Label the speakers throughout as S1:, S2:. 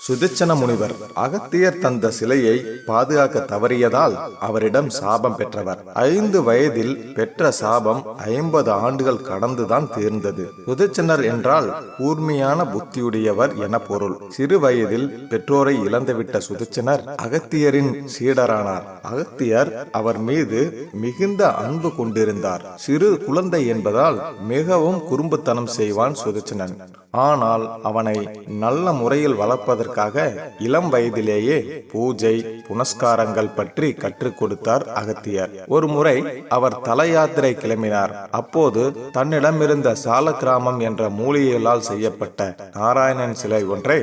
S1: சுதச்சன முனிவர் அகத்தியர் தந்த சிலையை பாதுகாக்க தவறியதால் அவரிடம் சாபம் பெற்றவர். ஐந்து வயதில் பெற்ற சாபம் ஐம்பது ஆண்டுகள் கடந்துதான் தீர்ந்தது. சுதச்சனர் என்றால் கூர்மையான புத்தியுடையவர் என பொருள். சிறு வயதில் பெற்றோரை இழந்துவிட்ட சுதச்சனர் அகத்தியரின் சீடரானார். அகத்தியர் அவர் மீது மிகுந்த அன்பு கொண்டிருந்தார். சிறு குழந்தை என்பதால் மிகவும் குறும்புத்தனம் செய்வான் சுதச்சனன் ஆனால் அவனை நல்ல முறையில் வளர்ப்பதற்காக இளம் வயதிலேயே பூஜை புனஸ்காரங்கள் பற்றி கற்றுக் கொடுத்தார் அகத்தியர். ஒரு முறை அவர் தல யாத்திரை கிளம்பினார். அப்போது தன்னிடமிருந்த சால கிராமம் என்ற மூலிகளால் செய்யப்பட்ட நாராயணன் சிலை ஒன்றை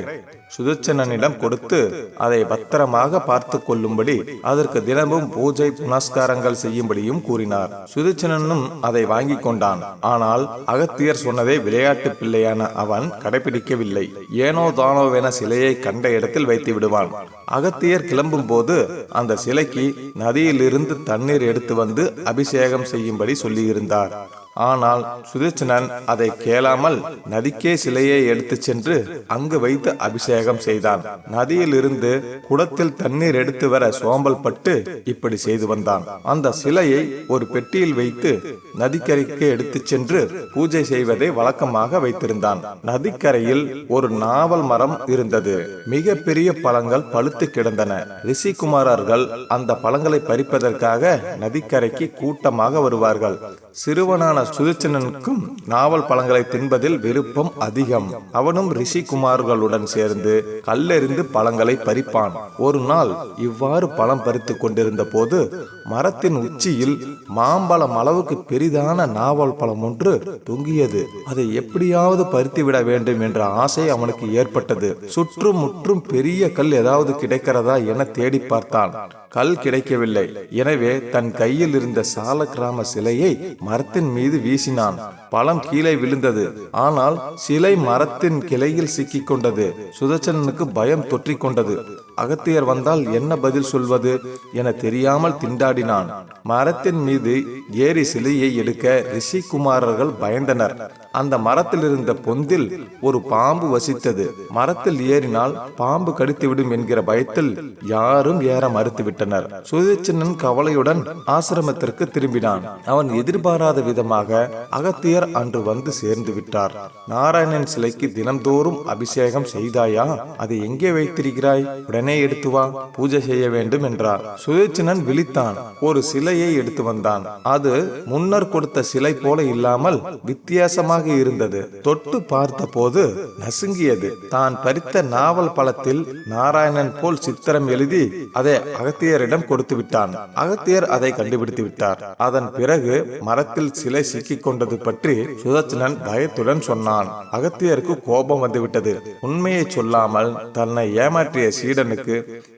S1: சுதச்சனனிடம் கொடுத்து அதை பத்திரமாக பார்த்து கொள்ளும்படி அதற்கு தினமும் பூஜை புனஸ்காரங்கள் செய்யும்படியும் கூறினார். சுதர்ச்சனனும் அதை வாங்கி கொண்டான். ஆனால் அகத்தியர் சொன்னதை விளையாட்டு பிள்ளையான அவன் கடைபிடிக்கவில்லை. ஏனோ தானோவென சிலையை கண்ட இடத்தில் வைத்து விடுவான். அகத்தியர் கிளம்பும் போது அந்த சிலைக்கு நதியிலிருந்து தண்ணீர் எடுத்து வந்து அபிஷேகம் செய்யும்படி சொல்லியிருந்தார். ஆனால் சுதர்சனன் அதை கேளாமல் நதிக்கே சிலையை எடுத்துச் சென்று அங்கு வைத்து அபிஷேகம் செய்தான். நதியிலிருந்து குடத்தில் தண்ணீர் எடுத்து வர சோம்பல் பட்டு இப்படி செய்து வந்தான். அந்த சிலையை ஒரு பெட்டியில் வைத்து நதிக்கரைக்கு எடுத்துச் சென்று பூஜை செய்வதை வழக்கமாக வைத்திருந்தான். நதிக்கரையில் ஒரு நாவல் மரம் இருந்தது. மிக பெரிய பழங்கள் பழுத்து கிடந்தன. ரிஷிகுமாரர்கள் அந்த பழங்களை பறிப்பதற்காக நதிக்கரைக்கு கூட்டமாக வருவார்கள். சிறுவனான சுதர்சனனுக்கும் நாவல் பழங்களை தின்பதில் விருப்பம் அதிகம். அவனும் ரிஷிகுமார்களுடன் சேர்ந்து கல்லெறிந்து பழங்களை பறிப்பான். ஒரு நாள் இவ்வாறு பழம் பறித்துக் கொண்டிருந்த போது மரத்தின் உச்சியில் மாம்பழம் அளவுக்கு பெரிதான நாவல் பழம் ஒன்று தொங்கியது. அதை எப்படியாவது பறித்து விட வேண்டும் என்ற ஆசை அவனுக்கு ஏற்பட்டது. சுற்றும் முற்றும் பெரிய கல் ஏதாவது கிடைக்கிறதா என தேடி பார்த்தான். கல் கிடைக்கவில்லை. எனவே தன் கையில் இருந்த சால கிராம சிலையை மரத்தின் மீது வீசினான். பழம் கீழே விழுந்தது. ஆனால் சிலை மரத்தின் கிளையில் சிக்கிக் கொண்டது சுதர்சனனுக்கு பயம் தொற்றிக் கொண்டது அகத்தியர் வந்தால் என்ன பதில் சொல்வது என தெரியாமல் திண்டாடினான். மரத்தின் மீது ஏறி சிலையை எடுக்க ரிஷிகுமாரர்கள் பயந்தனர். அந்த மரத்தில் இருந்த பொந்தில் ஒரு பாம்பு வசித்தது. மரத்தில் ஏறினால் பாம்பு கடித்துவிடும் என்கிற பயத்தில் யாரும் ஏற மறுத்துவிட்டனர். சுதர்சனன் கவலையுடன் ஆசிரமத்திற்கு திரும்பினான். அவன் எதிர்பாராத விதமாக அகத்தியர் அன்று வந்து சேர்ந்து விட்டார். நாராயணன் சிலைக்கு தினம்தோறும் அபிஷேகம் செய்தாயா? அதை எங்கே வைத்திருக்கிறாய்? உடனே எடுத்து வா பூஜை செய்ய வேண்டும் என்றார். சுதர்சனன் விழித்தான். ஒரு சிலையை எடுத்து வந்தான். அது முன்னர் கொடுத்த சிலை போல இல்லாமல் வித்தியாசமாக இருந்தது. தொட்டு பார்த்த போது நசுங்கியது. தான் பறித்த நாவல் பழத்தில் நாராயணன் போல் சித்திரம் எழுதி அதை அகத்தியரிடம் கொடுத்து விட்டான். அகத்தியர் அதை கண்டுபிடித்து விட்டார். அதன் பிறகு மரத்தில் சிலை சிக்கிக் கொண்டது பற்றி சுதர்சனன் பயத்துடன் சொன்னான். அகத்தியருக்கு கோபம் வந்துவிட்டது. உண்மையை சொல்லாமல் தன்னை ஏமாற்றிய சீடனுக்கு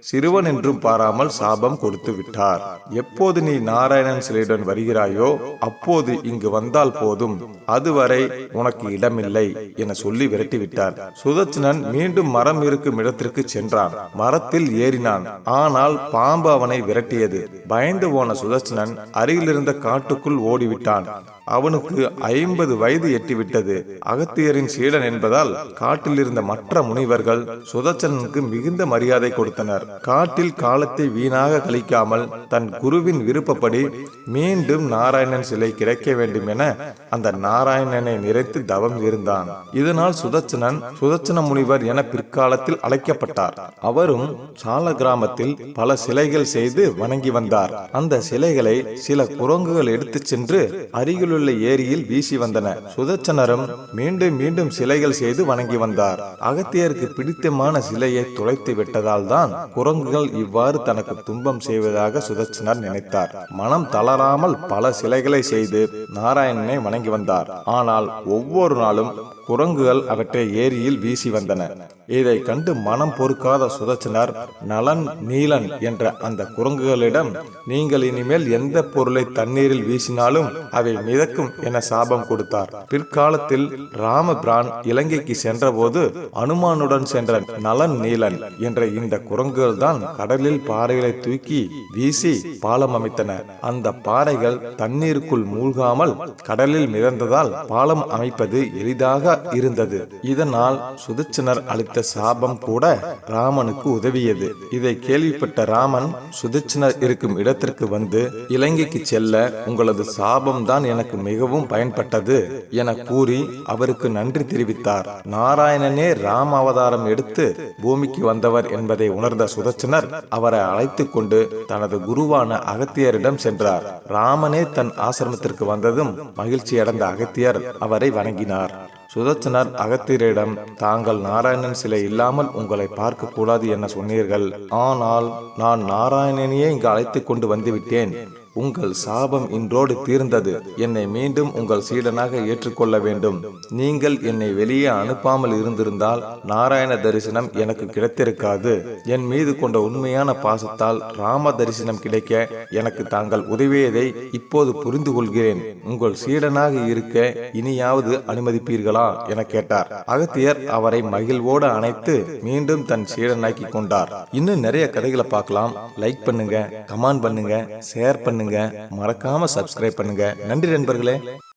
S1: சிறுவன் என்றும் பாராமல் சாபம் கொடுத்து விட்டார். எப்போது நீ நாராயணன் சிலையுடன் வருகிறாயோ அப்போது இங்கு வந்தால் போதும். அதுவரை உனக்கு இடமில்லை என சொல்லி விரட்டி விட்டார் சுதர்சனன் மீண்டும் மரம் இருக்கும் இடத்திற்கு சென்றான். மரத்தில் ஏறினான். ஆனால் பாம்பு அவனை விரட்டியது. பயந்து போன சுதர்சனன் அருகிலிருந்த காட்டுக்குள் ஓடிவிட்டான். அவனுக்கு ஐம்பது வயது எட்டிவிட்டது. அகத்தியரின் சீடன் என்பதால் காட்டில் இருந்த மற்ற முனிவர்கள் சுதர்சனனுக்கு மிகுந்த மரியாதை கொடுத்தனர். காட்டில் காலத்தை வீணாக கழிக்காமல் தன் குருவின் விருப்பப்படி மீண்டும் நாராயணன் சிலை கிடைக்க வேண்டும் என அந்த நாராயணனை நிறைத்து தவம் இருந்தான். இதனால் சுதர்சனன் சுதர்சன முனிவர் என பிற்காலத்தில் அழைக்கப்பட்டார். அவரும் சால கிராமத்தில் பல சிலைகள் செய்து வணங்கி வந்தார். அந்த சிலைகளை சில குரங்குகள் எடுத்துச் சென்று அருகில் அருகிலுள்ள ஏரியில் வீசி வந்தன. சுதச்சனரும் மீண்டும் மீண்டும் சிலைகள் செய்து வணங்கி வந்தார். அகத்தியருக்கு பிடித்தமான சிலையை துளைத்து விட்டதால் தான் குரங்குகள் இவ்வாறு தனக்கு துன்பம் செய்வதாக சுதச்சனர் நினைத்தார். மனம் தளராமல் பல சிலைகளை செய்து நாராயணனை வணங்கி வந்தார். ஆனால் ஒவ்வொரு நாளும் குரங்குகள் அவற்றை ஏரியில் வீசி வந்தன. இதை கண்டு மனம் பொறுக்காத சுதச்சனர் நலன் நீலன் என்ற அந்த குரங்குகளிடம் நீங்கள் இனிமேல் எந்த பொருளை தண்ணீரில் வீசினாலும் அவை இழக்கும் என சாபம் கொடுத்தார். பிற்காலத்தில் ராமபிரான் இலங்கைக்கு சென்றபோது அனுமானுடன் சென்ற நலன் நீலன் என்ற இந்த குரங்குகள் தான் கடலில் பாறைகளை தூக்கி வீசி பாலம் அமைத்தன. அந்த பாறைகள் தண்ணீருக்குள் மூழ்காமல் கடலில் மிதந்ததால் பாலம் அமைப்பது எளிதாக இருந்தது. இதனால் சுதச்சனர் அளித்த அளித்த சாபம் கூட ராமனுக்கு உதவியது. இதை கேள்விப்பட்ட ராமன் சுதட்சணர் இருக்கும் இடத்திற்கு வந்து இலங்கைக்கு செல்ல உங்களது சாபம் தான் எனக்கு மிகவும் பயன்பட்டது என கூறி அவருக்கு நன்றி தெரிவித்தார். நாராயணனே ராம அவதாரம் எடுத்து பூமிக்கு வந்தவர் என்பதை உணர்ந்த சுதட்சணர் அவரை அழைத்து கொண்டு தனது குருவான அகத்தியரிடம் சென்றார். ராமனே தன் ஆசிரமத்திற்கு வந்ததும் மகிழ்ச்சி அடைந்த அகத்தியர் அவரை வணங்கினார். சுதர்சனர் அகத்தியரிடம் தாங்கள் நாராயணன் சிலை இல்லாமல் உங்களை பார்க்க கூடாது என சொன்னீர்கள். ஆனால் நான் நாராயணனையே இங்கு அழைத்து கொண்டு வந்துவிட்டேன் உங்கள் சாபம் இன்றோடு தீர்ந்தது. என்னை மீண்டும் உங்கள் சீடனாக ஏற்றுக்கொள்ள வேண்டும். நீங்கள் என்னை வெளியே அனுப்பாமல் இருந்திருந்தால் நாராயண தரிசனம் எனக்கு கிடைத்திருக்காது. என் மீது கொண்ட உண்மையான பாசத்தால் ராம தரிசனம் கிடைக்க எனக்கு தாங்கள் உதவியதை இப்போது புரிந்து கொள்கிறேன். உங்கள் சீடனாக இருக்க இனியாவது அனுமதிப்பீர்களா? என கேட்டார். அகத்தியர் அவரை மகிழ்வோடு அணைத்து மீண்டும் தன் சீடனாக்கி கொண்டார். இன்னும் நிறைய கதைகளை பார்க்கலாம். லைக் பண்ணுங்க கமெண்ட் பண்ணுங்க ஷேர் பண்ணுங்க. மறக்காம சப்ஸ்கிரைப் பண்ணுங்க. நன்றி நண்பர்களே.